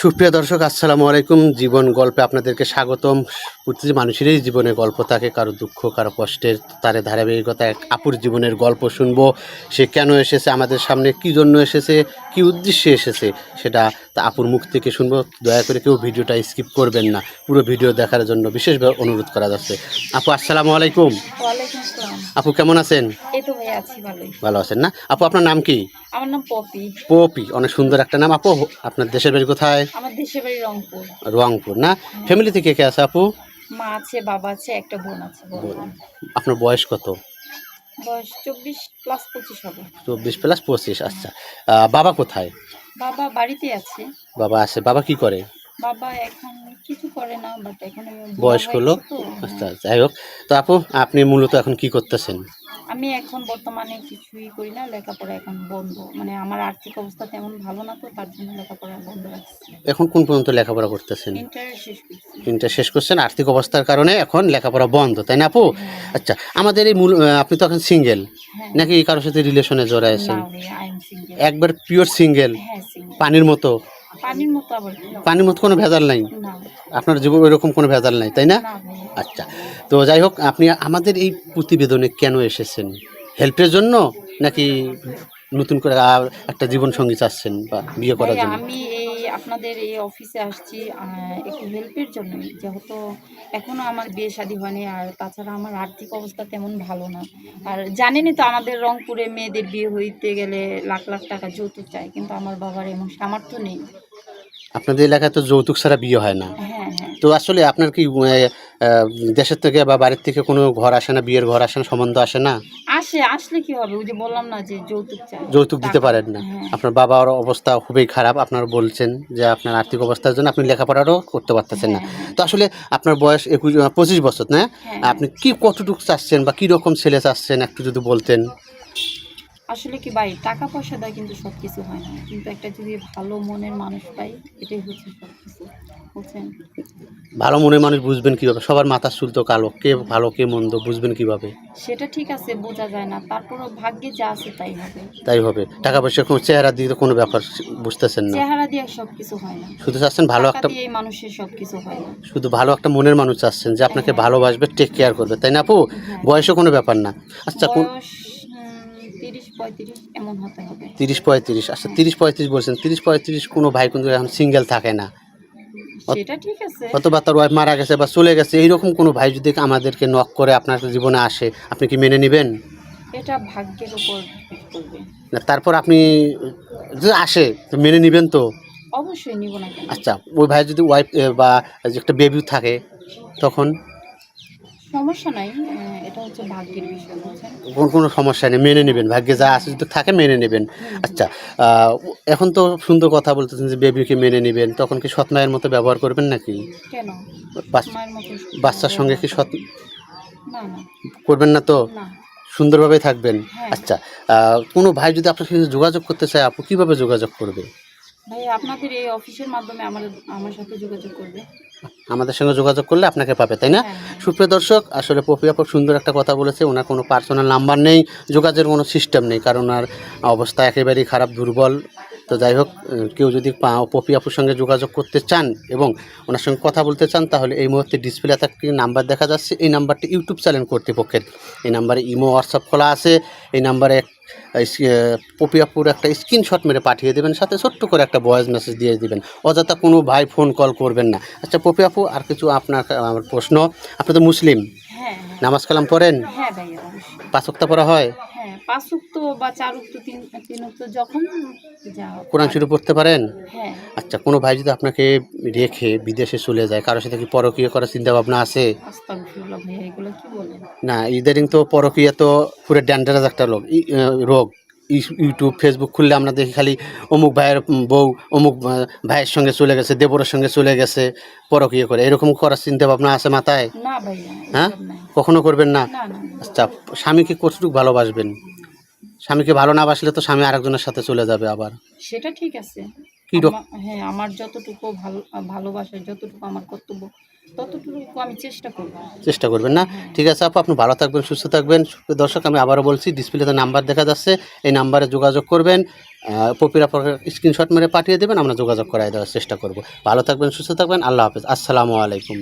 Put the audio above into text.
সুপ্রিয় দর্শক, আসসালামু আলাইকুম। জীবন গল্পে আপনাদেরকে স্বাগতম। প্রতিটি মানুষেরই জীবনে গল্প থাকে, কারও দুঃখ, কারও কষ্টের তার ধারাবাহিকতা, এক আপুর জীবনের গল্প শুনব। সে কেন এসেছে, আমাদের সামনে কি জন্য এসেছে, কি উদ্দেশ্যে এসেছে, সেটা তা আপুর মুখ থেকে শুনব। দয়া করে কেউ ভিডিওটা স্কিপ করবেন না। পুরো ভিডিও দেখার জন্য বিশেষভাবে অনুরোধ করা যাচ্ছে। আপু আসসালামু আলাইকুম। আপু কেমন আছেন? ভালো আছেন না? আপু আপনার নাম কি? আমার নাম পপি। পপি অনেক সুন্দর একটা নাম। আপু আপনার দেশের বাড়ি কোথায়? আমার দেশের বাড়ি রংপুর। রংপুর না? ফ্যামিলি থেকে কে আছে আপু? মা আছে বাবা আছে একটা বোন আছে আপনার বয়স কত? বয়স চব্বিশ প্লাস পঁচিশ হবে। চব্বিশ প্লাস পঁচিশ আচ্ছা। বাবা কোথায়? বাবা বাড়িতে আছে। বাবা আছে বাবা কি করে? বাবা এখন কিছু করে না বাট এখন বয়স্ক লোক? আচ্ছা হ্যাঁ। যাই হোক। তো আপু আপনি মূলত এখন কি করতেছেন? আমি এখন বর্তমানে কিছুই করি না লেখাপড়া এখন বন্ধ। মানে আমার আর্থিক অবস্থা তেমন ভালো না তো তার জন্য লেখাপড়া বন্ধ রাখছি। এখন কোন পর্যন্ত লেখাপড়া করতেছেন? ইন্টার শেষ করছি। ইন্টার শেষ করছেন আর্থিক অবস্থার কারণে এখন লেখাপড়া বন্ধ তাই না আপু? হ্যাঁ, আচ্ছা আমাদের এই মূল আপনি তো এখন সিঙ্গেল হ্যাঁ। নাকি কারোর সাথে রিলেশনে জড়ায় আছেন? না একবার পিওর সিঙ্গেল হ্যাঁ সিঙ্গেল পানির মতো? পানির মতো আবার পানির মতো কোনো ভেজাল নাই? আপনার জীবন ওইরকম কোনো ভেজাল নাই তাই না? না আচ্ছা তো যাই হোক আপনি আমাদের এই প্রতিবেদনে কেন এসেছেন? হেল্পের জন্য নাকি নতুন করে আর একটা জীবন সঙ্গী চাচ্ছেন বা বিয়ে করার জন্য? আমি এই আপনাদের এই অফিসে আসছি একটু হেল্পের জন্য। যেহেতু এখনও আমার বিয়ে শাদী হয়নি আর তাছাড়া আমার আর্থিক অবস্থা তেমন ভালো না। আর জানেনই তো আমাদের রংপুরে মেয়েদের বিয়ে হইতে গেলে লাখ লাখ টাকা যৌতুক চায় কিন্তু আমার বাবার এমন সামর্থ্য নেই। আপনাদের এলাকায় তো যৌতুক ছাড়া বিয়ে হয় না। হ্যাঁ হ্যাঁ তো আসলে আপনার কি দেশের থেকে বা বাড়ির থেকে কোনো ঘর আসে না বিয়ের ঘর আসে না সম্বন্ধ আসে না? আসে আসলে কি হবে? ওই যে বললাম না যে যৌতুক যৌতুক দিতে পারেন না। হ্যাঁ। আপনার বাবার অবস্থা খুবই খারাপ আপনার বলছেন যে আপনার আর্থিক অবস্থার জন্য আপনি লেখাপড়ারও করতে পারতেছেন না। হ্যাঁ, হ্যাঁ। তো আসলে আপনার বয়স একুশ পঁচিশ বছর না? হ্যাঁ। আপনি কি কতটুকু চাচ্ছেন বা কি রকম ছেলে চাচ্ছেন একটু যদি বলতেন? আসলে কি ভাই টাকা পয়সা দেয় কিন্তু সব কিছু হয় না। কিন্তু একটা যদি ভালো মনের মানুষ পাই এটাই হচ্ছে সব কিছু ভালো মনের মানুষ বুঝবেন কীভাবে? সবার মাথার চুল তো কালো। কে ভালো কে মন্দ বুঝবেন কীভাবে? সেটা ঠিক আছে বোঝা যায় না। তারপরও ভাগ্যে যা আছে তাই হবে। তাই হবে। টাকা পয়সা কোনো চেহারা দিয়ে তো কোনো ব্যাপার বুঝতেছেন না। চেহারা দিয়ে সব কিছু হয় না। শুধু চাচ্ছেন ভালো একটা দিয়ে মানুষের সব কিছু হয় না। শুধু ভালো একটা মনের মানুষ চাচ্ছেন যে আপনাকে হ্যাঁ। ভালোবাসবে টেক কেয়ার করবে। তাই না আপু? হ্যাঁ। বয়সও কোনো ব্যাপার না। আচ্ছা কোন তিরিশ পঁয়ত্রিশ এমন হতে হবে। তিরিশ পঁয়ত্রিশ। আচ্ছা তিরিশ পঁয়ত্রিশ বলছেন। তিরিশ পঁয়ত্রিশ কোনো ভাই কিন্তু এখন সিঙ্গেল থাকে না। সেটা ঠিক আছে। অথবা তার ওয়াইফ মারা গেছে বা চলে গেছে এইরকম কোনো ভাই যদি আমাদেরকে নক করে আপনার জীবনে আসে আপনি কি মেনে নেবেন? এটা ভাগ্যের উপর না তারপর আপনি যদি আসে তো মেনে নেবেন তো? অবশ্যই নিব না আচ্ছা ওই ভাই যদি ওয়াইফ বা একটা বেবি থাকে তখন? সমস্যা নাই এটা হচ্ছে ভাগ্যের বিষয় বুঝছেন? কোন কোনো সমস্যা নেই মেনে নেবেন ভাগ্যে যা আছে যদি থাকে মেনে নেবেন। আচ্ছা এখন তো সুন্দর কথা বলতেছেন যে বেবিকে মেনে নেবেন তখন কি সৎ মায়ের মতো ব্যবহার করবেন নাকি? কেন? বাচ্চার সঙ্গে কি সৎ করবেন না তো? সুন্দরভাবে থাকবেন। হ্যাঁ। আচ্ছা কোনো ভাই যদি আপনার সঙ্গে যোগাযোগ করতে চায় আপু কীভাবে যোগাযোগ করবে? ভাই আপনাদের এই অফিসের মাধ্যমে আমার আমার সাথে যোগাযোগ করবে? আমাদের সঙ্গে যোগাযোগ করলে আপনাকে পাবে তাই না? হ্যাঁ, হ্যাঁ। সুপ্রিয় দর্শক আসলে পপি আপু সুন্দর একটা কথা বলেছে ওনার কোনো পার্সোনাল নাম্বার নেই যোগাযোগের কোনো সিস্টেম নেই কারণ ওনার অবস্থা একেবারেই খারাপ দুর্বল। তো যাই হোক কেউ যদি পপি আপুর সঙ্গে যোগাযোগ করতে চান এবং ওনার সঙ্গে কথা বলতে চান তাহলে এই মুহূর্তে ডিসপ্লে একটি নাম্বার দেখা যাচ্ছে এই নাম্বারটি ইউটিউব চ্যানেল কর্তৃপক্ষের। এই নাম্বারে ইমো হোয়াটসঅ্যাপ খোলা আছে এই নাম্বারে পপি আপুর একটা স্ক্রিনশট মেরে পাঠিয়ে দেবেন, সাথে ছোট্ট করে একটা ভয়েস মেসেজ দিয়ে দিবেন। অযথা কোনো ভাই ফোন কল করবেন না। আচ্ছা পপিয়াপু, আর কিছু আপনার আমার প্রশ্ন। আপনি তো মুসলিম। নামাজ কালাম পড়েন? হ্যাঁ ভাইয়া পাঁচ ওয়াক্ত পড়া হয়? হ্যাঁ পাঁচ উক্ত বা চার উক্ত তিন তিন উক্ত যখন কোরআন শুরু পড়তে পারেন? হ্যাঁ। আচ্ছা কোনো ভাই যদি আপনাকে রেখে বিদেশে চলে যায় কারোর সাথে কি পরকীয় করার চিন্তা ভাবনা আছে না ইদারিং তো পরকীয়া তো পুরো ড্যান্ডারাজ একটা লোক রোগ। ইউটিউব ফেসবুক খুললে আমরা দেখি খালি অমুক ভাইয়ের বউ অমুক ভাইয়ের সঙ্গে চলে গেছে দেবরের সঙ্গে চলে গেছে পরকীয় করে। এরকম করার চিন্তা ভাবনা আছে মাথায়? হ্যাঁ? কখনো করবেন না। আচ্ছা স্বামীকে কতটুকু ভালোবাসবেন? স্বামীকে ভালো না বাসলে তো স্বামী আরেকজনের সাথে চলে যাবে আবার। সেটা ঠিক আছে। কি হ্যাঁ আমার যতটুকু ভালো ভালোবাসার যতটুকু আমার কর্তব্য ততটুকু আমি চেষ্টা করব। চেষ্টা করবেন না? হ্যাঁ। ঠিক আছে আপু আপনি ভালো থাকবেন সুস্থ থাকবেন। দর্শক আমি আবারও বলছি ডিসপ্লেতে নাম্বার দেখা যাচ্ছে। এই নাম্বারে যোগাযোগ করবেন। পপিরা স্ক্রিনশট মেরে পাঠিয়ে দেবেন। আমরা যোগাযোগ করাই দেওয়ার চেষ্টা করব। ভালো থাকবেন সুস্থ থাকবেন। আল্লাহ হাফেজ। আসসালামু আলাইকুম।